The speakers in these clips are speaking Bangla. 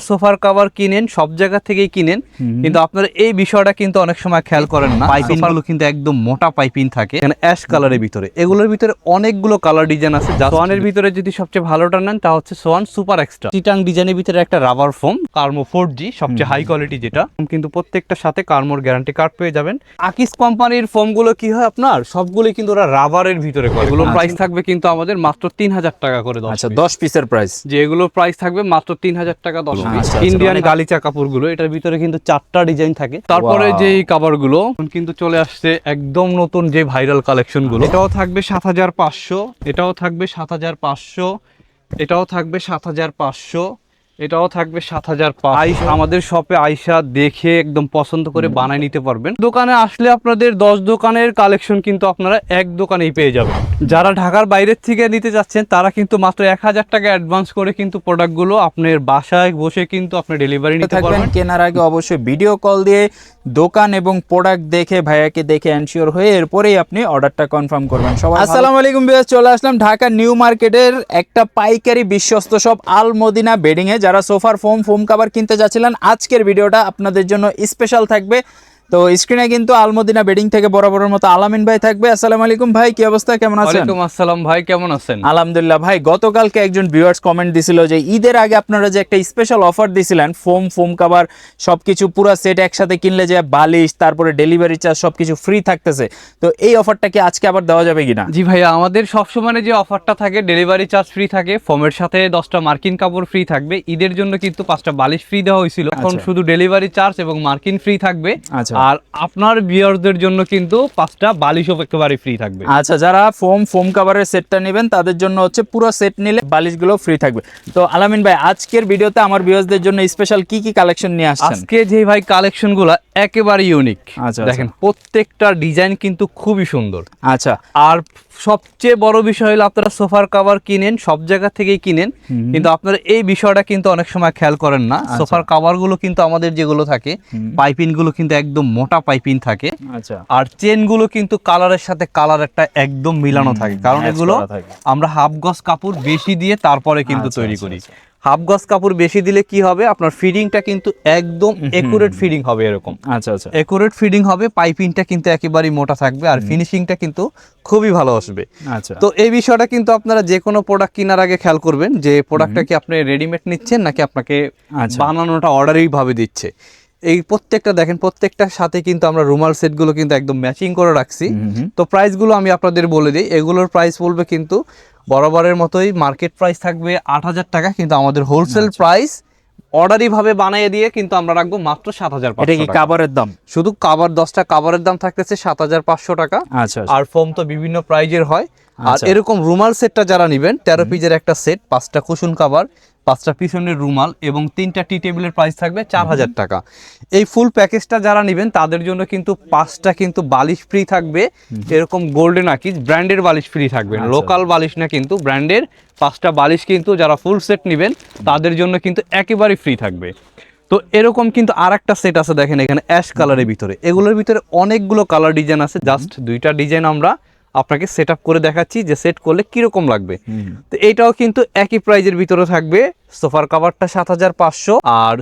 সোফার কভার কিনেন সব জায়গা থেকেই কিনেন। কিন্তু আপনারা এই বিষয়টা কিন্তু অনেক সময় খেয়াল করেন না। পাইপিংগুলো কিন্তু একদম মোটা পাইপিং থাকে। এখানে অ্যাশ কালারের ভিতরে। এগুলোর ভিতরে অনেকগুলো কালার ডিজাইন আছে যা সোয়ানের ভিতরে যদি সবচেয়ে ভালোটা নেন তা হচ্ছে সোয়ান সুপার এক্সট্রা। চিটাং ডিজাইনের ভিতরে একটা রাবার ফোম কার্মো ফোর জি সবচেয়ে হাই কোয়ালিটি যেটা। কিন্তু প্রত্যেকটার সাথে কার্মোর গ্যারান্টি কার্ড পেয়ে যাবেন। আকিস কোম্পানির ফোমগুলো কি হয় আপনার? সবগুলো কিন্তু ওরা রাবারের ভিতরে করে। এগুলোর প্রাইস থাকবে কিন্তু আমাদের মাত্র তিন হাজার টাকা করে দশ আচ্ছা দশ পিসের প্রাইস যে এগুলোর প্রাইস থাকবে মাত্র তিন হাজার টাকা দশ আচ্ছা, আচ্ছা, ইন্ডিয়ান গালিচা কাপড়গুলো এটার ভিতরে কিন্তু চারটা ডিজাইন থাকে। তারপরে যে কাভারগুলো কিন্তু চলে আসছে একদম নতুন যে ভাইরাল কালেকশনগুলো এটাও থাকবে সাত হাজার পাঁচশো। এটাও থাকবে সাত হাজার পাঁচশো। এটাও থাকবে সাত হাজার পাঁচশো। এটাও থাকবে সাত হাজার পাঁচ আমাদের শপে আইসা দেখে একদম পছন্দ করে বানায় নিতে পারবেন। দোকানে আসলে আপনাদের দশ দোকানের কালেকশন কিন্তু আপনারা এক দোকানেই পেয়ে যাবেন। যারা ঢাকার বাইরের থেকে নিতে যাচ্ছেন তারা কিন্তু মাত্র এক হাজার টাকা অ্যাডভান্স করে কিন্তু প্রোডাক্টগুলো আপনার বাসায় বসে কিন্তু আপনার ডেলিভারি নিতে পারবেন। কেনার আগে অবশ্যই ভিডিও কল দিয়ে দোকান এবং প্রোডাক্ট দেখে ভাইয়াকে দেখে এনশিওর হয়ে এরপরেই আপনি অর্ডারটা কনফার্ম করবেন। সবাই আসসালামু আলাইকুম বিয়াস চলে আসলাম ঢাকা নিউ মার্কেটের একটা পাইকারি বিশ্বস্ত সব আল মদিনা বেডিংয়ে যারা সোফার ফোম ফোম কাভার কিনতে যাচ্ছিলেন, আজকের ভিডিওটা আপনাদের জন্য স্পেশাল থাকবে। তো স্ক্রিনে কিন্তু আলমদিনা বেডিং থেকে বরাবরের মতো আলামিন ভাই থাকবে। আসসালামু আলাইকুম ভাই কি অবস্থা? কেমন আছেন? ওয়ালাইকুম আসসালাম ভাই কেমন আছেন? আলহামদুলিল্লাহ ভাই গতকালকে একজন ভিউয়ার্স কমেন্ট দিছিল যে ঈদের আগে আপনারা যে একটা স্পেশাল অফার দিছিলেন ফোম ফোম কাভার সবকিছু পুরো সেট একসাথে কিনলে যে বালিশ তারপরে ডেলিভারি চার্জ সবকিছু ফ্রি থাকতেছে তো এই অফারটা কি আজকে আবার দেওয়া যাবে কিনা? জি ভাইয়া আমাদের সবসময় যে অফারটা থাকে ডেলিভারি চার্জ ফ্রি থাকে ফোমের সাথে দশটা মার্কিন কাপড় ফ্রি থাকবে। ঈদের জন্য কিন্তু পাঁচটা বালিশ ফ্রি দেওয়া হয়েছিল। এখন আচ্ছা। শুধু ডেলিভারি চার্জ এবং মার্কিন ফ্রি থাকবে। আচ্ছা। আর আপনার ভিউয়ারদের জন্য কিন্তু পাঁচটা বালিশও একেবারে ফ্রি থাকবে। আচ্ছা যারা ফোম ফোম কাভারের সেটটা নেবেন তাদের জন্য হচ্ছে পুরো সেট নিলে বালিশগুলো ফ্রি থাকবে। তো আলামিন ভাই আজকের ভিডিওতে আমার ভিউয়ার্সদের জন্য স্পেশাল কি কি কালেকশন নিয়ে আসছেন? আজকে যে ভাই কালেকশনগুলা একেবারে ইউনিক আচ্ছা, দেখেন প্রত্যেকটা ডিজাইন কিন্তু খুবই সুন্দর। আচ্ছা। আর সবচেয়ে বড় বিষয় হলো আপনারা সোফার কভার কিনেন সব জায়গা থেকেই কিনেন। কিন্তু আপনারা এই বিষয়টা কিন্তু অনেক সময় খেয়াল করেন না। সোফার কভারগুলো কিন্তু আমাদের যেগুলো থাকে পাইপিংগুলো কিন্তু একদম মোটা পাইপিং থাকে। আচ্ছা। আর চেনগুলো কিন্তু কালারের সাথে কালার একটা একদম মিলানো থাকে। কারণ এগুলো আমরা হাফ গজ কাপড় বেশি দিয়ে তারপরে কিন্তু আচ্ছা, তৈরি আচ্ছা, করি। হাফ গজ কাপড় বেশি দিলে কি হবে? আপনার ফিডিংটা কিন্তু একদম একুরেট ফিডিং হবে এরকম। আচ্ছা আচ্ছা। একুরেট ফিডিং হবে পাইপিংটা কিন্তু একেবারেই মোটা থাকবে আর ফিনিশিংটা কিন্তু খুবই ভালো আসবে। আচ্ছা। তো এই বিষয়টা কিন্তু আপনারা যে কোনো প্রোডাক্ট কেনার আগে খেয়াল করবেন যে প্রোডাক্টটা কি আপনি রেডিমেড নিচ্ছেন নাকি আপনাকে। বানানোটা অর্ডারই ভাবে দিচ্ছে। এই প্রত্যেকটা দেখেন প্রত্যেকটার সাথে কিন্তু আমরা রুমাল সেটগুলো কিন্তু একদম ম্যাচিং করে রাখছি। তো প্রাইসগুলো আমি আপনাদের বলে দিই এগুলোর প্রাইস বলবে কিন্তু বরাবরের মতোই মার্কেট প্রাইস থাকবে আট হাজার টাকা কিন্তু আমাদের হোলসেল। প্রাইস অর্ডারই ভাবে বানিয়ে দিয়ে কিন্তু আমরা রাখব মাত্র সাত হাজার এটা কি কাভারের দাম শুধু কাভার দশটা কাভারের দাম থাকতেছে সাত হাজার পাঁচশো টাকা আচ্ছা আচ্ছা। আর ফোম তো বিভিন্ন প্রাইজের হয় আর আচ্ছা। এরকম রুমাল সেটটা যারা নেবেন তেরো পিজের একটা সেট পাঁচটা কুশন কাভার পাঁচটা পিছনের রুমাল এবং তিনটা টি টেবিলের প্রাইস থাকবে চার হাজার টাকা। এই ফুল প্যাকেজটা যারা নেবেন তাদের জন্য কিন্তু পাঁচটা কিন্তু বালিশ ফ্রি থাকবে। এরকম গোল্ডেন আকিজ ব্র্যান্ডের বালিশ ফ্রি থাকবে। আচ্ছা। লোকাল বালিশ না কিন্তু ব্র্যান্ডের পাঁচটা বালিশ কিন্তু যারা ফুল সেট নেবেন তাদের জন্য কিন্তু একেবারেই ফ্রি থাকবে। তো এরকম কিন্তু আর একটা সেট আছে দেখেন এখানে অ্যাশ কালারের ভিতরে। এগুলোর ভিতরে অনেকগুলো কালার ডিজাইন আছে জাস্ট দুইটা ডিজাইন আমরা আপনাকে সেট করে দেখাচ্ছি যে সেট করলে কীরকম লাগবে। তো এইটাও কিন্তু একই প্রাইজের ভিতরে থাকবে। সোফার কাভারটা সাত হাজার পাঁচশো আর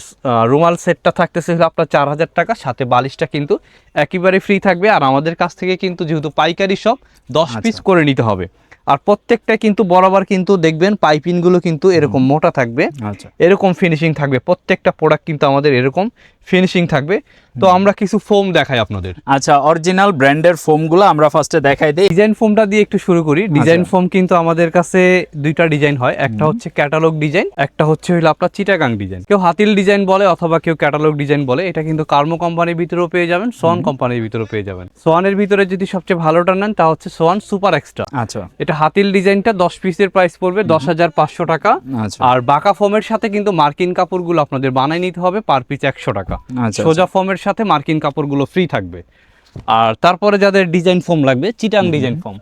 রুমাল সেটটা থাকতেছে আপনার চার হাজার টাকা। সাথে বালিশটা কিন্তু একেবারে ফ্রি থাকবে। আর আমাদের কাছ থেকে কিন্তু যেহেতু পাইকারি সব দশ পিস করে নিতে হবে। আর প্রত্যেকটা কিন্তু বরাবর কিন্তু দেখবেন পাইপিংগুলো কিন্তু এরকম মোটা থাকবে। আচ্ছা। এরকম ফিনিশিং থাকবে। প্রত্যেকটা প্রোডাক্ট কিন্তু আমাদের এরকম ফিনিশিং থাকবে। তো আমরা কিছু ফোম দেখাই আপনাদের। আচ্ছা অরিজিনাল ব্র্যান্ডের ফোমগুলো আমরা ফার্স্টে দেখাই দিই। ডিজাইন ফোমটা দিয়ে একটু শুরু করি। ডিজাইন আচ্ছা। ফোম কিন্তু আমাদের কাছে দুইটা ডিজাইন হয়। একটা হচ্ছে ক্যাটালগ ডিজাইন একটা হচ্ছে হলো আপনার চিটাগাং ডিজাইন কেউ হাতিল ডিজাইন বলে অথবা কেউ ক্যাটালগ ডিজাইন বলে এটা কিন্তু কার্মো কোম্পানির ভিতরেও পেয়ে যাবেন সোয়ান কোম্পানির ভিতরেও পেয়ে যাবেন। সোয়ানের ভিতরে যদি সবচেয়ে ভালোটা নেন তা হচ্ছে সোয়ান সুপার এক্সট্রা আচ্ছা। এটা হাতিল ডিজাইনটা দশ পিসের প্রাইস পড়বে দশ হাজার পাঁচশো টাকা। আচ্ছা। আর বাঁকা ফোমের সাথে কিন্তু মার্কিন কাপড়গুলো আপনাদের বানাই নিতে হবে পার পিস একশো টাকা। আচ্ছা সোজা ফোমের সাথে মার্কিন কাপড়গুলো ফ্রি থাকবে। আর তারপরে যাদের ডিজাইন ফোম লাগবে চিটাং ডিজাইন ফোম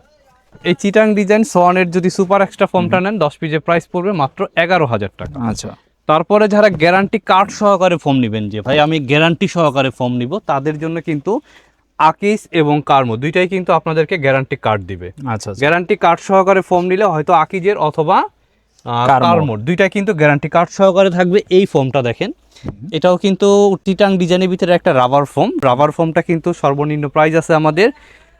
এই চিটাং ডিজাইন সোয়ানের যদি সুপার এক্সট্রা ফোমটা নেন দশ পিসের প্রাইস পড়বে মাত্র এগারো হাজার টাকা। আচ্ছা। তারপরে যারা গ্যারান্টি কার্ড সহকারে ফোম নেবেন যে ভাই আমি গ্যারান্টি সহকারে ফোম নিব তাদের জন্য কিন্তু আকিস এবং কার্মো দুইটাই কিন্তু আপনাদেরকে গ্যারান্টি কার্ড দিবে। আচ্ছা আচ্ছা। গ্যারান্টি কার্ড সহকারে ফোম নিলে হয়তো আকিজের অথবা। কার্মোর দুইটা কিন্তু গ্যারান্টি কার্ড সহকারে থাকবে। এই ফোমটা দেখেন এটাও কিন্তু টিটাং ডিজাইনের ভিতরে একটা রাবার ফোম রাবার ফোমটা কিন্তু সর্বনিম্ন প্রাইস আছে আমাদের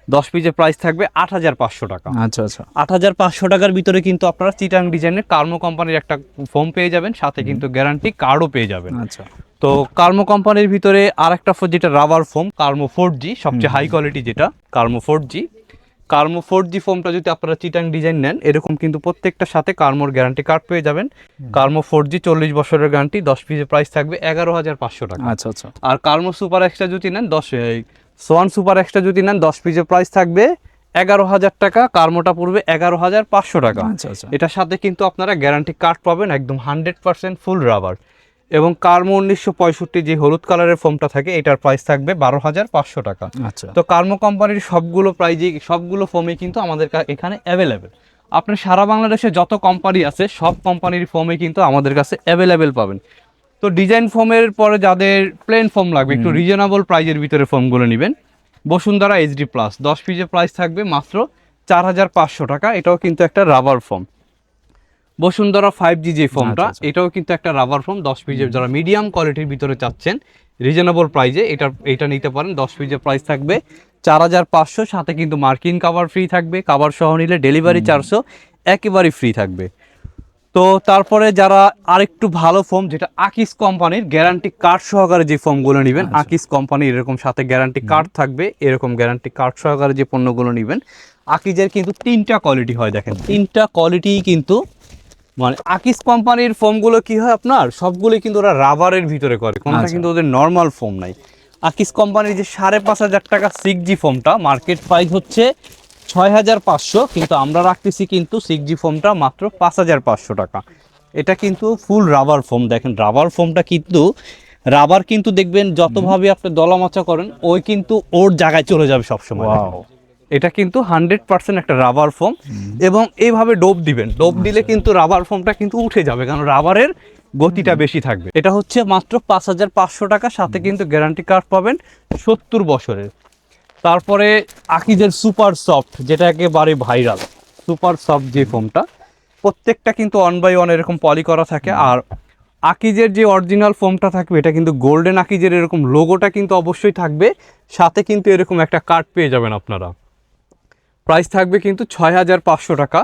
দশ পিসের প্রাইস থাকবে আট হাজার পাঁচশো টাকা। আচ্ছা আচ্ছা। আট হাজার পাঁচশো টাকার ভিতরে কিন্তু আপনারা চিটাং ডিজাইনের কার্মো কোম্পানির একটা ফোম পেয়ে যাবেন সাথে কিন্তু গ্যারান্টি কার্ডও পেয়ে যাবেন। আচ্ছা। তো কার্মো কোম্পানির ভিতরে আর একটা যেটা রাবার ফোম কার্মো ফোর জি সবচেয়ে হাই কোয়ালিটি যেটা কার্মো ফোর জি কার্মো ফোর জি ফোমটা যদি আপনারা চিটাং ডিজাইন নেন এরকম কিন্তু প্রত্যেকটার সাথে কার্মোর গ্যারান্টি কার্ড পেয়ে যাবেন। কার্মো ফোর জি চল্লিশ বছরের গ্যারান্টি দশ পিসের প্রাইস থাকবে এগারো হাজার পাঁচশো টাকা। আচ্ছা আচ্ছা। আর কার্মো সুপার এক্সট্রা যদি নেন দশ সোয়ান সুপার এক্সট্রা যদি নেন দশ পিসের প্রাইস থাকবে এগারো হাজার টাকা কার্মোটা পড়বে এগারো হাজার পাঁচশো টাকা। আচ্ছা আচ্ছা। এটার সাথে কিন্তু আপনারা গ্যারান্টি কার্ড পাবেন একদম হান্ড্রেড পার্সেন্ট ফুল রাবার এবং কার্মো উনিশশো পঁয়ষট্টি যে হলুদ কালারের ফোমটা থাকে এটার প্রাইস থাকবে বারো হাজার পাঁচশো টাকা। আচ্ছা। তো কার্মো কোম্পানির সবগুলো প্রাইজে সবগুলো ফোমে কিন্তু আমাদের এখানে অ্যাভেলেবেল আপনি সারা বাংলাদেশে যত কোম্পানি আছে সব কোম্পানির ফোমে কিন্তু আমাদের কাছে অ্যাভেলেবেল পাবেন। তো ডিজাইন ফোমের পরে যাদের প্লেন ফোম লাগবে একটু রিজনেবল প্রাইজের ভিতরে ফোমগুলো নেবেন। বসুন্ধরা এইচডি প্লাস দশ পিসের প্রাইস থাকবে মাত্র চার হাজার পাঁচশো টাকা। এটাও কিন্তু একটা rubber foam Bashundhara five G যে ফোমটা আচ্ছা, আচ্ছা। এটাও কিন্তু একটা রাবার ফোম দশ পিসের যারা মিডিয়াম কোয়ালিটির ভিতরে চাচ্ছেন রিজনেবল প্রাইজে এটা এটা নিতে পারেন দশ পিসের প্রাইস থাকবে। চার হাজার পাঁচশো সাথে কিন্তু মার্কিন কাভার ফ্রি থাকবে কাভার সহ নিলে ডেলিভারি চারশো একেবারেই ফ্রি থাকবে। তো তারপরে যারা আরেকটু ভালো ফোম যেটা আকিস কোম্পানির গ্যারান্টি কার্ড সহকারে যে ফোমগুলো নেবেন আচ্ছা। আকিস কোম্পানির এরকম সাথে গ্যারান্টি কার্ড থাকবে এরকম গ্যারান্টি কার্ড সহকারে যে পণ্যগুলো নেবেন আকিজের কিন্তু তিনটা কোয়ালিটি হয় দেখেন। তিনটা কোয়ালিটি কিন্তু মানে আকিস কোম্পানির ফোমগুলো কি হয় আপনার? সবগুলো কিন্তু ওরা রাবারের ভিতরে করে। কোনটা আচ্ছা। কিন্তু ওদের নর্মাল ফোম নাই। আকিস কোম্পানির যে সাড়ে পাঁচ হাজার টাকা সিক্স জি ফোমটা মার্কেট প্রাইস হচ্ছে ছয় হাজার পাঁচশো কিন্তু আমরা রাখতেছি কিন্তু সিক্স জি ফোমটা মাত্র পাঁচ হাজার পাঁচশো টাকা। এটা কিন্তু ফুল রাবার ফোম দেখেন রাবার ফোমটা কিন্তু রাবার কিন্তু দেখবেন যতভাবে আপনি দলামাচা করেন ওই কিন্তু ওর জায়গায় চলে যাবে সবসময়। এটা কিন্তু হান্ড্রেড পার্সেন্ট একটা রাবার ফোম এবং এইভাবে ডোপ দিবেন। ডোপ দিলে কিন্তু রাবার ফোমটা কিন্তু উঠে যাবে কারণ রাবারের গতিটা বেশি থাকবে। এটা হচ্ছে মাত্র পাঁচ হাজার পাঁচশো টাকা সাথে কিন্তু গ্যারান্টি কার্ড পাবেন সত্তর বছরের। তারপরে আকিজের সুপার সফট যেটা একেবারে ভাইরাল। সুপার সফট যে ফোমটা প্রত্যেকটা কিন্তু ওয়ান বাই ওয়ান এরকম পলি করা থাকে। আর আকিজের যে অরিজিনাল ফোমটা থাকবে এটা কিন্তু গোল্ডেন আকিজের এরকম লোগোটা কিন্তু অবশ্যই থাকবে। সাথে কিন্তু এরকম একটা কার্ড পেয়ে যাবেন আপনারা। প্রাইস থাকবে কিন্তু ছয় হাজার পাঁচশো টাকা।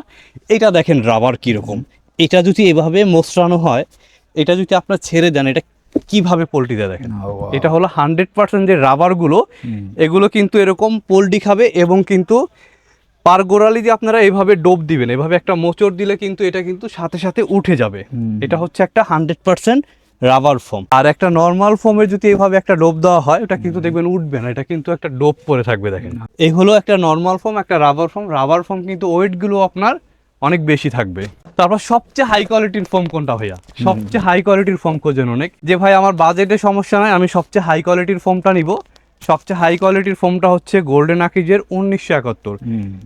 এটা দেখেন রাবার কীরকম। এটা যদি এভাবে মোচড়ানো হয় এটা যদি আপনার ছেড়ে দেন এটা কীভাবে পোল্ট্রি দেয় দেখেন এটা হলো হান্ড্রেড পার্সেন্ট যে রাবারগুলো এগুলো কিন্তু এরকম পোল্ট্রি খাবে এবং কিন্তু পার গোড়ালি যে আপনারা এভাবে ডোব দিবেন এভাবে একটা মোচড় দিলে কিন্তু এটা কিন্তু সাথে সাথে উঠে যাবে। এটা হচ্ছে একটা হান্ড্রেড পার্সেন্ট রাবার ফোম। আর একটা নর্মাল ফোমে যদি এভাবে একটা ডোপ দেওয়া হয় এটা কিন্তু দেখবেন উঠবে না এটা কিন্তু একটা ডোপ পরে থাকবে দেখেন। এই হলো একটা নর্মাল ফোম একটা রাবার ফোম। রাবার ফোম কিন্তু ওয়েটগুলো আপনার অনেক বেশি থাকবে। তারপর সবচেয়ে হাই কোয়ালিটির ফোম কোনটা ভাইয়া? সবচেয়ে হাই কোয়ালিটির ফোম খোঁজেন অনেক। যে ভাই আমার বাজেটে সমস্যা নাই আমি সবচেয়ে হাই কোয়ালিটির ফোমটা নিব। সবচেয়ে হাই কোয়ালিটির ফোমটা হচ্ছে গোল্ডেন আকিজের উনিশশো একাত্তর।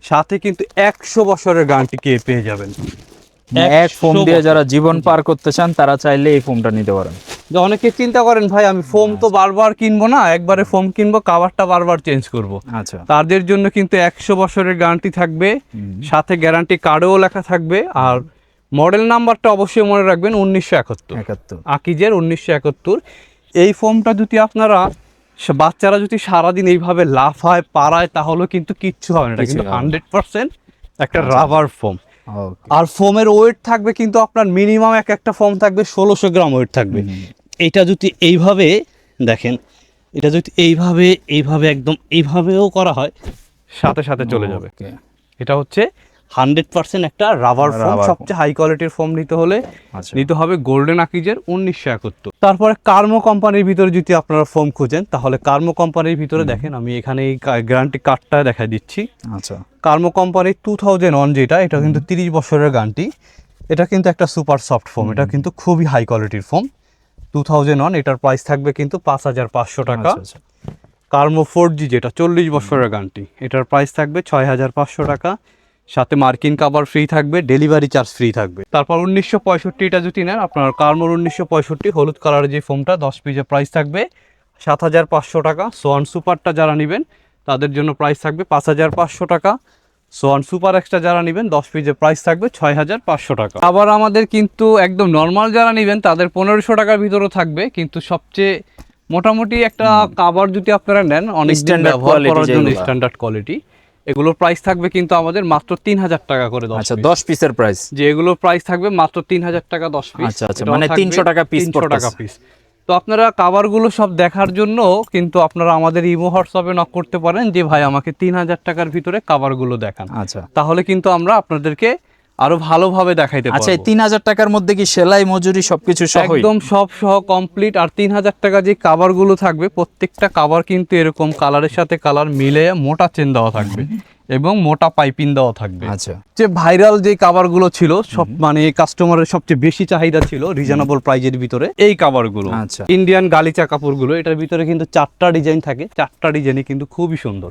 সাথে কিন্তু একশো বছরের গ্যারান্টি কে পেয়ে যাবেন। এক ফোম দিয়ে যারা জীবন পার করতে চান তারা চাইলে এই ফোমটা নিতে পারেন। যে অনেকে চিন্তা করেন ভাই আমি ফোম তো বারবার কিনবো না একবারে ফোম কিনবো কাভারটা বারবার চেঞ্জ করব। আচ্ছা। তাদের জন্য কিন্তু একশো বছরের গ্যারান্টি থাকবে সাথে গ্যারান্টি কার্ডেও লেখা থাকবে আর মডেল নাম্বারটা অবশ্যই মনে রাখবেন উনিশশো একাত্তর। একাত্তর। আকিজের উনিশশো একাত্তর। এই ফোমটা যদি আপনারা বাচ্চারা যদি সারাদিন এইভাবে লাফায় পাড়ায় তাহলে কিন্তু কিচ্ছু হবে না এটা কিন্তু হান্ড্রেড পার্সেন্ট একটা রাবার ফোম। ওকে আর ফোমের ওয়েট থাকবে কিন্তু আপনার মিনিমাম এক একটা ফোম থাকবে ষোলোশো গ্রাম ওয়েট থাকবে। এটা যদি এইভাবে দেখেন এটা যদি এইভাবে এইভাবে একদম এইভাবেও করা হয় সাথে সাথে চলে যাবে। এটা হচ্ছে হান্ড্রেড পার্সেন্ট একটা রাবার ফোম। সবচেয়ে হাই কোয়ালিটির ফোম নিতে হলে আচ্ছা। নিতে হবে গোল্ডেন আকিজের উনিশশো একাত্তর। তারপরে কার্মো কোম্পানির ভিতরে যদি আপনারা ফোম খুঁজেন তাহলে কার্মো কোম্পানির ভিতরে দেখেন আমি এখানে এই গ্যারান্টি কার্ডটা দেখা দিচ্ছি। আচ্ছা। কার্মো কোম্পানির টু থাউজেন্ড ওয়ান যেটা এটা কিন্তু তিরিশ বছরের গানটি এটা কিন্তু একটা সুপার সফট ফোম এটা কিন্তু খুবই হাই কোয়ালিটির ফোম টু থাউজেন্ড ওয়ান এটার প্রাইস থাকবে কিন্তু পাঁচ হাজার পাঁচশো টাকা। আচ্ছা, আচ্ছা। কার্মো ফোর জি যেটা চল্লিশ বছরের গানটি এটার প্রাইস থাকবে ছয় হাজার পাঁচশো টাকা। সাথে মার্কিন কাভার ফ্রি থাকবে ডেলিভারি চার্জ ফ্রি থাকবে। তারপর উনিশশো পঁয়ষট্টিটা যদি নেন আপনার কার্মোর উনিশশো পঁয়ষট্টি হলুদ কালারের যে ফোনটা দশ পিসের প্রাইস থাকবে। সাত হাজার পাঁচশো টাকা সোয়ান সুপারটা যারা নেবেন তাদের জন্য প্রাইস থাকবে পাঁচ হাজার পাঁচশো টাকা। সোয়ান সুপার এক্সট্রা যারা নেবেন দশ পিসের প্রাইস থাকবে ছয় হাজার পাঁচশো টাকা। আবার আমাদের কিন্তু একদম নর্মাল যারা নেবেন তাদের পনেরোশো টাকার ভিতরেও থাকবে কিন্তু সবচেয়ে মোটামুটি একটা কাভার যদি আপনারা নেন অনেক জন্য যেগুলো। স্ট্যান্ডার্ড কোয়ালিটি এগুলোর প্রাইস থাকবে কিন্তু আমাদের মাত্র তিন হাজার টাকা করে দশ আচ্ছা দশ পিসের প্রাইস যে এগুলোর প্রাইস থাকবে মাত্র তিন হাজার টাকা দশ পিস আচ্ছা, আচ্ছা, মানে 300 টাকা পিস তিনশো টাকা পিস তো আপনারা কাভারগুলো সব দেখার জন্য কিন্তু আপনারা আমাদের ইমো হোয়াটসঅ্যাপে নক করতে পারেন যে ভাই আমাকে তিন হাজার টাকার ভিতরে কাভারগুলো দেখান। আচ্ছা। তাহলে কিন্তু আমরা আপনাদেরকে আরও ভালোভাবে দেখাইতে আচ্ছা পারব। তিন হাজার টাকার মধ্যে কি সেলাই মজুরি সবকিছু সহ একদম সব সহ কমপ্লিট আর তিন হাজার টাকা যে কাভারগুলো থাকবে প্রত্যেকটা কাভার কিন্তু এরকম কালারের সাথে কালার মিলে মোটা চেন দেওয়া থাকবে। এবং মোটা পাইপিং দেওয়া থাকবে। আচ্ছা। যে ভাইরাল যে কাভারগুলো ছিল সব মানে কাস্টমারের সবচেয়ে বেশি চাহিদা ছিল রিজনেবল প্রাইজের ভিতরে এই কাভারগুলো আচ্ছা। ইন্ডিয়ান গালিচা কাপড়গুলো এটার ভিতরে কিন্তু চারটা ডিজাইন থাকে চারটা ডিজাইনই কিন্তু খুবই সুন্দর।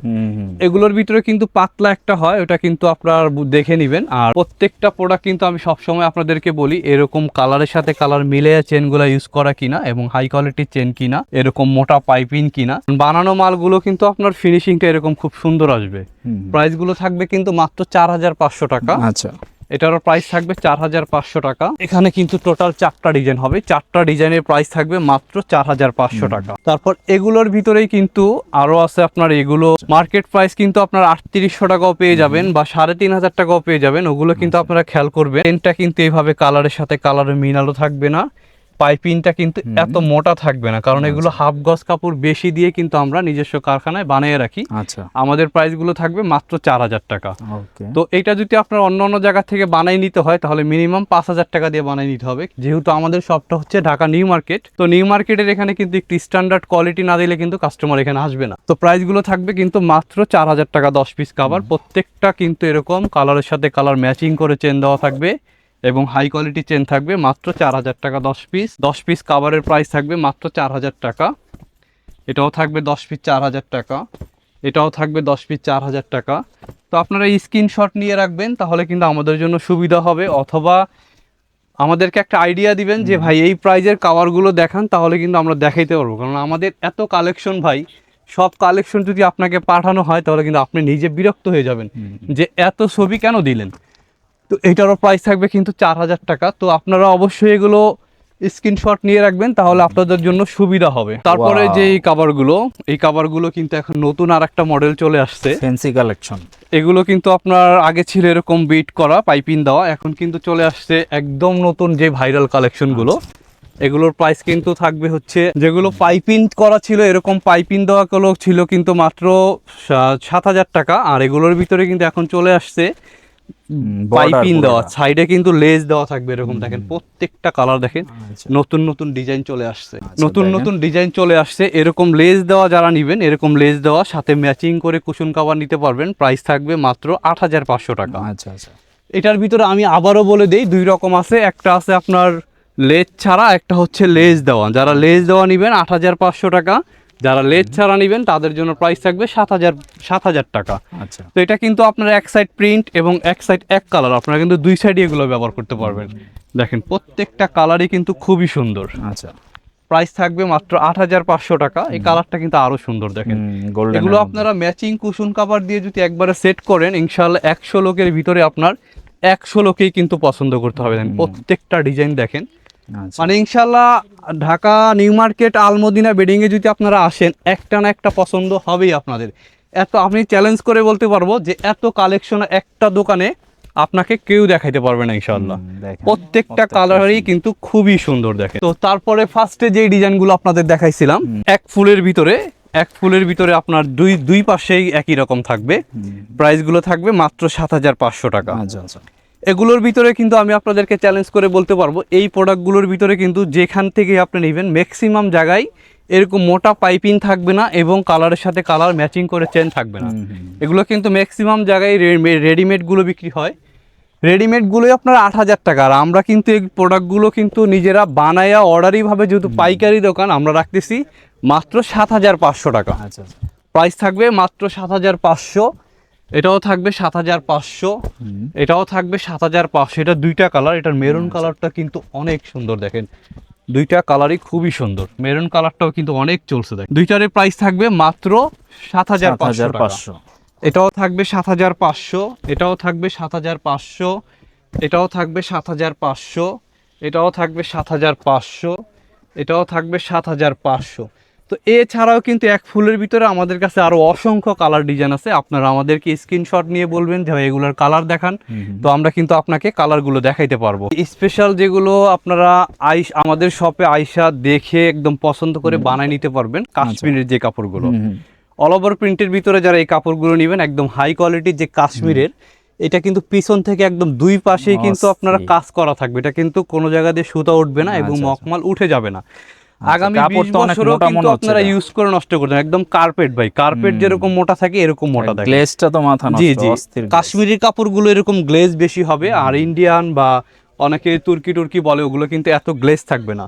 এগুলোর ভিতরে কিন্তু পাতলা একটা হয় ওটা কিন্তু আপনার দেখে নেবেন। আর প্রত্যেকটা প্রোডাক্ট কিন্তু আমি সবসময় আপনাদেরকে বলি এরকম কালারের সাথে কালার মিলে চেনগুলো ইউজ করা কিনা এবং হাই কোয়ালিটির চেন কিনা এরকম মোটা পাইপিং কিনা। বানানো মালগুলো কিন্তু আপনার ফিনিশিংটা এরকম খুব সুন্দর আসবে। হুম। প্রাইসগুলো থাকবে কিন্তু মাত্র চার হাজার পাঁচশো টাকা। আচ্ছা। এটারও প্রাইস থাকবে চার হাজার পাঁচশো টাকা। এখানে কিন্তু টোটাল চারটা ডিজাইন হবে। চারটা ডিজাইনের প্রাইস থাকবে মাত্র চার হাজার পাঁচশো টাকা। তারপর এগুলোর ভিতরেই কিন্তু আরও আছে আপনার এগুলো। মার্কেট প্রাইস কিন্তু আপনার আটত্রিশশো টাকাও পেয়ে যাবেন বা সাড়ে তিন হাজার টাকাও পেয়ে যাবেন। ওগুলো কিন্তু আপনারা খেয়াল করবেন। পেনটা কিন্তু এইভাবে কালারের সাথে কালারের মিনালও থাকবে না। পাইপিংটা কিন্তু এত মোটা থাকবে না কারণ এগুলো হাফ গজ কাপড় বেশি দিয়ে কিন্তু আমরা নিজস্ব কারখানায় বানিয়ে রাখি। আচ্ছা। আমাদের প্রাইসগুলো থাকবে মাত্র চার হাজার টাকা। তো এটা যদি আপনার অন্য অন্য জায়গা থেকে বানাই নিতে হয় তাহলে মিনিমাম পাঁচ হাজার টাকা দিয়ে বানাই নিতে হবে। যেহেতু আমাদের শপটা হচ্ছে ঢাকা নিউ মার্কেট তো নিউ মার্কেটের এখানে কিন্তু একটি স্ট্যান্ডার্ড কোয়ালিটি না দিলে কিন্তু কাস্টমার এখানে আসবে না। তো প্রাইসগুলো থাকবে কিন্তু মাত্র চার হাজার টাকা দশ পিস কাভার প্রত্যেকটা কিন্তু এরকম কালারের সাথে কালার ম্যাচিং করে চেন দেওয়া থাকবে। এবং হাই কোয়ালিটি চেন থাকবে মাত্র চার হাজার টাকা দশ পিস দশ পিস কাভারের প্রাইস থাকবে মাত্র চার হাজার টাকা। এটাও থাকবে দশ পিস চার হাজার টাকা। এটাও থাকবে দশ পিস চার হাজার টাকা। তো আপনারা স্ক্রিনশট নিয়ে রাখবেন তাহলে কিন্তু আমাদের জন্য সুবিধা হবে। অথবা আমাদেরকে একটা আইডিয়া দিবেন যে ভাই এই প্রাইজের কাভারগুলো দেখান তাহলে কিন্তু আমরা দেখাইতে পারব। কারণ আমাদের এত কালেকশন ভাই সব কালেকশন যদি আপনাকে পাঠানো হয় তাহলে কিন্তু আপনি নিজে বিরক্ত হয়ে যাবেন যে এত ছবি কেন দিলেন? তো এটারও প্রাইস থাকবে কিন্তু চার হাজার টাকা। তো আপনারা অবশ্যই এগুলো স্ক্রিনশট নিয়ে রাখবেন তাহলে আপনাদের জন্য সুবিধা হবে। তারপরে যে এই কাভারগুলো এই কাভারগুলো কিন্তু এখন নতুন আর একটা মডেল চলে আসছে। ফ্যান্সি কালেকশন এগুলো কিন্তু আপনার আগে ছিল এরকম বিট করা পাইপিং দেওয়া এখন কিন্তু চলে আসছে একদম নতুন যে ভাইরাল কালেকশনগুলো এগুলোর প্রাইস কিন্তু থাকবে হচ্ছে যেগুলো পাইপিং করা ছিল এরকম পাইপিং দেওয়া গুলো ছিল কিন্তু মাত্র সাত হাজার টাকা আর এগুলোর ভিতরে কিন্তু এখন চলে আসছে পাইপিং দেওয়া সাইডে কিন্তু লেজ দেওয়া থাকবে এরকম দেখেন। প্রত্যেকটা কালার দেখেন আচ্ছা। নতুন নতুন ডিজাইন চলে আসছে। আচ্ছা, নতুন নতুন ডিজাইন চলে আসছে। এরকম লেজ দেওয়া যারা নিবেন এরকম লেজ দেওয়া সাথে ম্যাচিং করে কুশন কাভার নিতে পারবেন। প্রাইস থাকবে মাত্র আট হাজার পাঁচশো টাকা। আচ্ছা আচ্ছা। এটার ভিতরে আমি আবারও বলে দিই দুই রকম আছে। একটা আছে আপনার লেজ ছাড়া একটা হচ্ছে লেজ দেওয়া। যারা লেজ দেওয়া নিবেন আট হাজার পাঁচশো টাকা। যারা লেজ ছাড়া নিবেন তাদের জন্য প্রাইস থাকবে সাত হাজার সাত হাজার টাকা। আচ্ছা। তো এটা কিন্তু আপনার এক সাইড প্রিন্ট এবং এক সাইড এক কালার আপনারা কিন্তু দুই সাইডে এগুলো ব্যবহার করতে পারবেন। দেখেন প্রত্যেকটা কালারই কিন্তু খুবই সুন্দর। আচ্ছা। প্রাইস থাকবে মাত্র আট হাজার পাঁচশো টাকা। এই কালারটা কিন্তু আরও সুন্দর দেখেন। এগুলো আপনারা ম্যাচিং কুশন কাভার দিয়ে যদি একবারে সেট করেন ইনশাল্লাহ একশো লোকের ভিতরে আপনার একশো লোকেই কিন্তু পছন্দ করতে হবে। দেখেন প্রত্যেকটা ডিজাইন দেখেন মানে ইনশাল্লাহ Dhaka new market Almadina bedding এ যদি আপনারা আসেন একটা না একটা পছন্দ হবেই আপনাদের। এত আপনি চ্যালেঞ্জ করে বলতে পারব যে এত কালেকশন একটা দোকানে আপনাকে কেউ দেখাইতে পারবে না ইনশাল্লাহ প্রত্যেকটা কালারই কিন্তু খুবই সুন্দর দেখে তো তারপরে ফার্স্টে যে ডিজাইনগুলো আপনাদের দেখাইছিলাম এক ফুলের ভিতরে এক ফুলের ভিতরে আপনার দুই দুই পাশেই একই রকম থাকবে। প্রাইসগুলো থাকবে মাত্র সাত হাজার পাঁচশো টাকা। আচ্ছা আচ্ছা। এগুলোর ভিতরে কিন্তু আমি আপনাদেরকে চ্যালেঞ্জ করে বলতে পারব এই প্রোডাক্টগুলোর ভিতরে কিন্তু যেখান থেকে আপনি নেবেন ম্যাক্সিমাম জায়গায় এরকম মোটা পাইপিং থাকবে না এবং কালারের সাথে কালার ম্যাচিং করে চেন থাকবে না। এগুলো কিন্তু ম্যাক্সিমাম জায়গায় রেডিমেডগুলো বিক্রি হয়। রেডিমেডগুলোই আপনার আট হাজার টাকা আর আমরা কিন্তু এই প্রোডাক্টগুলো কিন্তু নিজেরা বানায়া অর্ডারিভাবে যেহেতু পাইকারি দোকান আমরা রাখতেছি মাত্র সাত হাজার পাঁচশো টাকা। আচ্ছা আচ্ছা। প্রাইস থাকবে মাত্র সাত হাজার পাঁচশো। এটাও থাকবে সাত হাজার পাঁচশো। এটাও থাকবে সাত হাজার পাঁচশো। এটা দুইটা কালার এটার মেরুন কালারটা কিন্তু অনেক সুন্দর দেখেন। দুইটা কালারই খুবই সুন্দর। মেরুন কালারটাও কিন্তু অনেক চলছে দেখ দুইটারের প্রাইস থাকবে মাত্র সাত হাজার পাঁচশো। এটাও থাকবে সাত হাজার পাঁচশো। এটাও থাকবে সাত হাজার পাঁচশো। এটাও থাকবে সাত হাজার পাঁচশো। এটাও থাকবে সাত হাজার পাঁচশো। এটাও থাকবে সাত হাজার পাঁচশো। তো এছাড়াও কিন্তু এক ফুলের ভিতরে আমাদের কাছে আরও অসংখ্য কালার ডিজাইন আছে। আপনারা আমাদেরকে স্ক্রিনশট নিয়ে বলবেন যে এগুলোর কালার দেখান। তো আমরা কিন্তু আপনাকে কালারগুলো দেখাইতে পারব। স্পেশাল যেগুলো আপনারা আইস আমাদের শপে আইসা দেখে একদম পছন্দ করে বানায় নিতে পারবেন কাশ্মীরের যে কাপড়গুলো। অল ওভার প্রিন্টের ভিতরে যারা এই কাপড়গুলো নেবেন একদম হাই কোয়ালিটির যে কাশ্মীরের এটা কিন্তু পিছন থেকে একদম দুই পাশেই কিন্তু আপনারা কাজ করা থাকবে। এটা কিন্তু কোনো জায়গা দিয়ে সুতা উঠবে না এবং আচ্ছা, আচ্ছা। মকমাল উঠে যাবে না। আগামী তো অনেক বছরও কিন্তু আপনারা ইউজ করে নষ্ট করবেন একদম কার্পেট ভাই কার্পেট যেরকম মোটা থাকে এরকম মোটা থাকে গ্লেজটা তো মাথা নষ্ট অস্থির কাশ্মীরি কাপড়গুলো এরকম গ্লেজ বেশি হবে আর ইন্ডিয়ান বা অনেকে তুর্কি টুর্কি বলে ওগুলো কিন্তু এত গ্লেজ থাকবে না।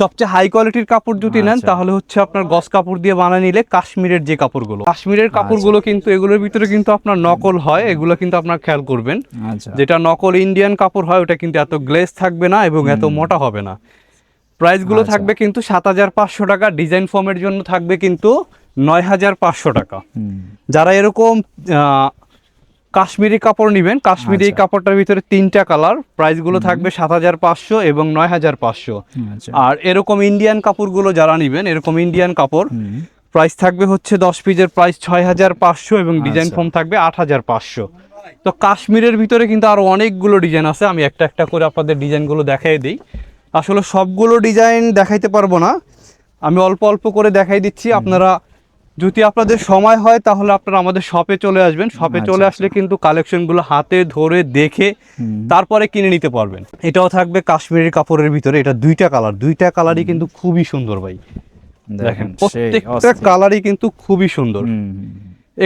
সবচেয়ে হাই কোয়ালিটির কাপড় যদি নেন আচ্ছা। তাহলে হচ্ছে আপনার গস কাপড় দিয়ে বানিয়ে নিলে কাশ্মীরের যে কাপড়গুলো কাশ্মীরের আচ্ছা। কাপড়গুলো কিন্তু এগুলোর ভিতরে কিন্তু আপনার নকল হয় এগুলো কিন্তু আপনার খেয়াল করবেন। আচ্ছা। যেটা নকল ইন্ডিয়ান কাপড় হয় ওটা কিন্তু এত গ্লেজ থাকবে না এবং এত মোটা হবে না। প্রাইসগুলো আচ্ছা। থাকবে কিন্তু সাত হাজার পাঁচশো টাকা ডিজাইন ফর্মের জন্য থাকবে কিন্তু নয় হাজার পাঁচশো টাকা। যারা এরকম কাশ্মীরি কাপড় নেবেন কাশ্মীরি এই আচ্ছা। কাপড়টার ভিতরে তিনটা কালার প্রাইসগুলো থাকবে সাত হাজার পাঁচশো এবং নয় হাজার পাঁচশো। আচ্ছা। আর এরকম ইন্ডিয়ান কাপড়গুলো যারা নেবেন এরকম ইন্ডিয়ান কাপড় প্রাইস থাকবে হচ্ছে দশ পিসের প্রাইস ছয় হাজার পাঁচশো এবং ডিজাইন। ফর্ম থাকবে আট হাজার পাঁচশো। তো কাশ্মীরের ভিতরে কিন্তু আরও অনেকগুলো ডিজাইন আছে আমি একটা একটা করে আপনাদের ডিজাইনগুলো দেখাই দিই। আসলে সবগুলো ডিজাইন দেখাইতে পারব না। আমি অল্প অল্প করে দেখাই দিচ্ছি আপনারা যদি আপনাদের সময় হয় তাহলে আপনারা আমাদের শপে চলে আসবেন। শপে আচ্ছা, চলে আসলে কিন্তু কালেকশনগুলো হাতে ধরে দেখে তারপরে কিনে নিতে পারবেন। এটাও থাকবে কাশ্মীরি কাপড়ের ভিতরে এটা দুইটা কালার দুইটা কালারই কিন্তু খুবই সুন্দর ভাই। দেখেন প্রত্যেকটা কালারই কিন্তু খুবই সুন্দর।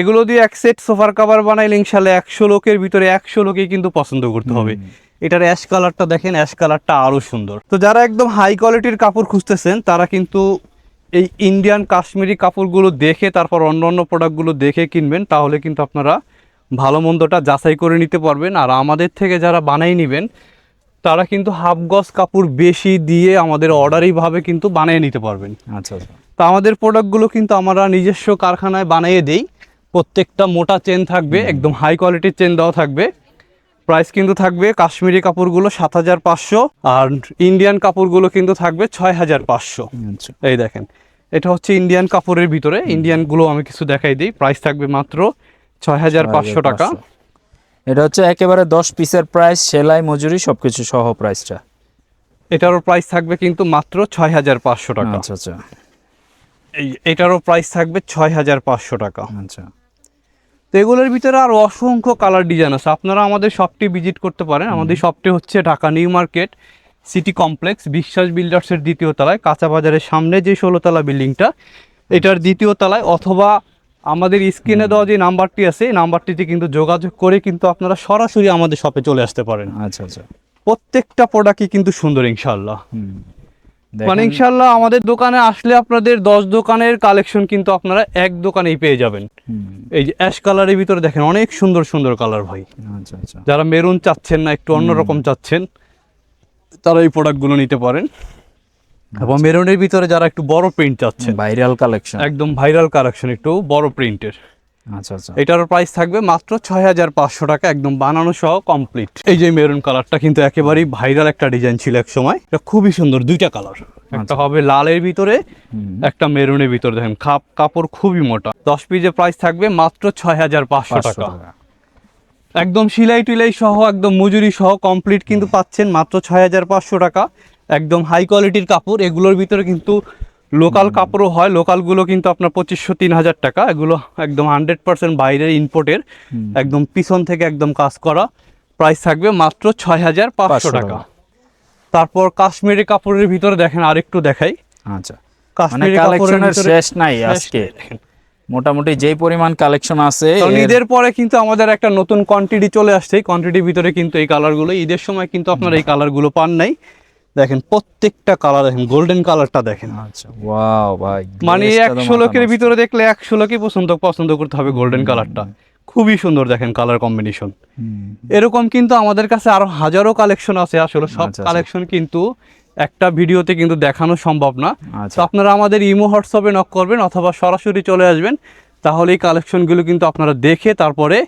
এগুলো দিয়ে এক সেট সোফার কাভার বানাইলে ইনশাল্লাহ একশো লোকের ভিতরে একশো লোকেই কিন্তু পছন্দ করতে হবে। এটার অ্যাশ কালারটা দেখেন অ্যাশ কালারটা আরও সুন্দর। তো যারা একদম হাই কোয়ালিটির কাপড় খুঁজতেছেন তারা কিন্তু এই ইন্ডিয়ান কাশ্মীরি কাপড়গুলো দেখে তারপর অন্য অন্য প্রোডাক্টগুলো দেখে কিনবেন তাহলে কিন্তু আপনারা ভালো মন্দটা যাচাই করে নিতে পারবেন। আর আমাদের থেকে যারা বানাই নেবেন তারা কিন্তু হাফ গজ কাপড় বেশি দিয়ে আমাদের অর্ডারিভাবে কিন্তু বানিয়ে নিতে পারবেন। আচ্ছা আচ্ছা। তো আমাদের প্রোডাক্টগুলো কিন্তু আমরা নিজস্ব কারখানায় বানিয়ে দেই। প্রত্যেকটা মোটা চেন থাকবে একদম হাই কোয়ালিটির চেন দেওয়া থাকবে। প্রাইস কিন্তু থাকবে কাশ্মীরি কাপড়গুলো সাত হাজার পাঁচশো আর ইন্ডিয়ান কাপড়গুলো কিন্তু থাকবে ছয় হাজার পাঁচশো। আচ্ছা। এই দেখেন এটা হচ্ছে ইন্ডিয়ান কাপড়ের ভিতরে। ইন্ডিয়ানগুলো আমি কিছু দেখাই দিই। প্রাইস থাকবে মাত্র ছয় হাজার পাঁচশো। টাকা। এটা হচ্ছে একেবারে দশ পিসের প্রাইস সেলাই মজুরি সবকিছু সহ প্রাইসটা। এটারও প্রাইস থাকবে কিন্তু মাত্র ছয় হাজার পাঁচশো টাকা। আচ্ছা আচ্ছা। এই এটারও প্রাইস থাকবে ছয় হাজার পাঁচশো টাকা। আচ্ছা। তো এগুলোর ভিতরে আর অসংখ্য কালার ডিজাইন আছে। আপনারা আমাদের শপটি ভিজিট করতে পারেন। আমাদের শপটি হচ্ছে Dhaka new market city complex Biswas বিল্ডার্সের দ্বিতীয় তলায় কাঁচা বাজারের সামনে যে ষোলোতলা বিল্ডিংটা এটার দ্বিতীয় তলায় অথবা আমাদের স্ক্রিনে দেওয়া যে নাম্বারটি আছে এই নাম্বারটিতে কিন্তু যোগাযোগ করে কিন্তু আপনারা সরাসরি আমাদের শপে চলে আসতে পারেন। আচ্ছা আচ্ছা। প্রত্যেকটা প্রোডাক্টই কিন্তু সুন্দর ইনশাল্লাহ। মানে ইনশাল্লাহ আমাদের দোকানে আসলে আপনাদের দশ দোকানের কালেকশন কিন্তু আপনারা এক দোকানেই পেয়ে যাবেন। এই যে অ্যাশ কালারের ভিতরে দেখেন অনেক সুন্দর সুন্দর কালার ভাই। আচ্ছা আচ্ছা। যারা মেরুন চাচ্ছেন না একটু অন্যরকম চাচ্ছেন তারা এই প্রোডাক্টগুলো নিতে পারেন। এবং মেরুনের ভিতরে যারা একটু বড় প্রিন্ট চাচ্ছেন ভাইরাল কালেকশন। একদম ভাইরাল কালেকশন একটু বড় প্রিন্টের আচ্ছা আচ্ছা। এটার প্রাইস থাকবে মাত্র ছয় হাজার পাঁচশো টাকা একদম বানানো সহ কমপ্লিট এই যে মেরুন কালারটা কিন্তু একেবারেই ভাইরাল একটা ডিজাইন ছিল এক সময়। এটা খুবই সুন্দর দুইটা কালার একটা হবে লালের ভিতরে একটা মেরুনের ভিতরে। দেখেন খাপ কাপড় খুবই মোটা। দশ পিসের প্রাইস থাকবে মাত্র ছয় হাজার পাঁচশো টাকা। একদম সিলাই টিলাই সহ একদম মজুরি সহ কমপ্লিট কিন্তু পাচ্ছেন মাত্র ছয় হাজার পাঁচশো টাকা। একদম হাই কোয়ালিটির কাপড় এগুলোর ভিতরে কিন্তু লোকাল কাপড়ও হয় লোকালগুলো কিন্তু আপনার পঁচিশশো তিন হাজার টাকা। এগুলো একদম হান্ড্রেড পার্সেন্ট বাইরের ইম্পোর্টের একদম পিছন থেকে একদম কাজ করা। প্রাইস থাকবে মাত্র ছয় হাজার পাঁচশো টাকা। তারপর কাশ্মীরি কাপড়ের ভিতরে দেখেন আরেকটু দেখাই। আচ্ছা। মানে কাশ্মীরি কালেকশনের শেষ নাই আজকে। মোটামুটি যে পরিমাণ কালেকশন আছে ঈদের পরে কিন্তু আমাদের একটা নতুন কোয়ান্টিটি চলে আসছে। কোয়ান্টিটির ভিতরে কিন্তু এই কালারগুলো ঈদের সময় কিন্তু আপনারা এই কালারগুলো পান নাই। দেখেন প্রত্যেকটা কালার দেখেন গোল্ডেন কালারটা দেখেন। আচ্ছা ওয়াও ভাই মানে একশো লোকের ভিতরে দেখলে একশো লোকই পছন্দ পছন্দ করতে হবে গোল্ডেন কালারটা খুবই সুন্দর দেখেন কালার কম্বিনেশন এরকম কিন্তু আমাদের কাছে আরও হাজারো কালেকশন আছে আসলে সব আচ্ছা, আচ্ছা। কালেকশন কিন্তু একটা ভিডিওতে কিন্তু দেখানো সম্ভব না। তো আচ্ছা আপনারা আমাদের ইমো হোয়াটসঅ্যাপে নক করবেন অথবা সরাসরি চলে আসবেন তাহলে এই কালেকশনগুলো কিন্তু আপনারা দেখে তারপরে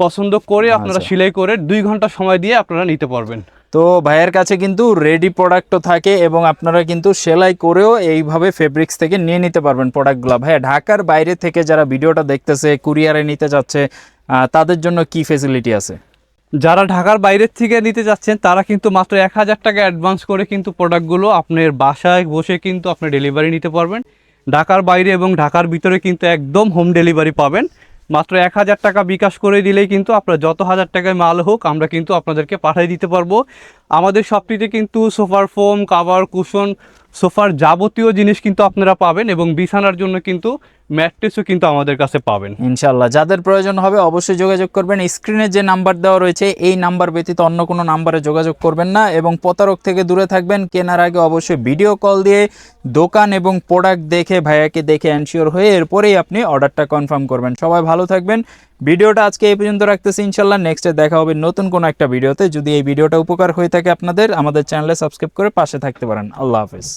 পছন্দ করে আপনারা আচ্ছা। সেলাই করে দুই ঘণ্টা সময় দিয়ে আপনারা নিতে পারবেন। তো ভাইয়ের কাছে কিন্তু রেডি প্রোডাক্টও থাকে এবং আপনারা কিন্তু সেলাই করেও এইভাবে ফেব্রিক্স থেকে নিয়ে নিতে পারবেন প্রোডাক্টগুলো ভাইয়া, ঢাকার বাইরে থেকে যারা ভিডিওটা দেখতেছে কুরিয়ারে নিতে যাচ্ছে তাদের জন্য কি ফেসিলিটি আছে? যারা ঢাকার বাইরের থেকে নিতে যাচ্ছেন, তারা কিন্তু মাত্র এক হাজার টাকা অ্যাডভান্স করে কিন্তু প্রোডাক্টগুলো আপনার বাসায় বসে কিন্তু আপনি ডেলিভারি নিতে পারবেন। ঢাকার বাইরে এবং ঢাকার ভিতরে কিন্তু একদম হোম ডেলিভারি পাবেন। মাত্র এক হাজার টাকা বিকাশ করে দিলেই কিন্তু আপনার যত হাজার টাকায় মাল হোক আমরা কিন্তু আপনাদেরকে পাঠিয়ে দিতে পারব। আমাদের শপটিতে কিন্তু সোফার ফোম, কাভার, কুশন, সোফার যাবতীয় জিনিস কিন্তু আপনারা পাবেন এবং বিছানার জন্য কিন্তু ম্যাট্রেসও কিন্তু আমাদের কাছে পাবেন। ইনশাল্লাহ যাদের প্রয়োজন হবে অবশ্যই যোগাযোগ করবেন। স্ক্রিনে যে নাম্বার দেওয়া রয়েছে, এই নাম্বার ব্যতীত অন্য কোনো নাম্বারে যোগাযোগ করবেন না এবং প্রতারক থেকে দূরে থাকবেন। কেনার আগে অবশ্যই ভিডিও কল দিয়ে দোকান এবং প্রোডাক্ট দেখে, ভাইয়াকে দেখে অ্যানশিওর হয়ে এরপরেই আপনি অর্ডারটা কনফার্ম করবেন। সবাই ভালো থাকবেন। ভিডিওটা আজকে এই পর্যন্ত রাখতেছি। ইনশাল্লাহ নেক্সটে দেখা হবে নতুন কোনো একটা ভিডিওতে। যদি এই ভিডিওটা উপকার হয়ে থাকে আপনাদের, আমাদের চ্যানেলে সাবস্ক্রাইব করে পাশে থাকতে পারেন। আল্লাহ হাফিজ।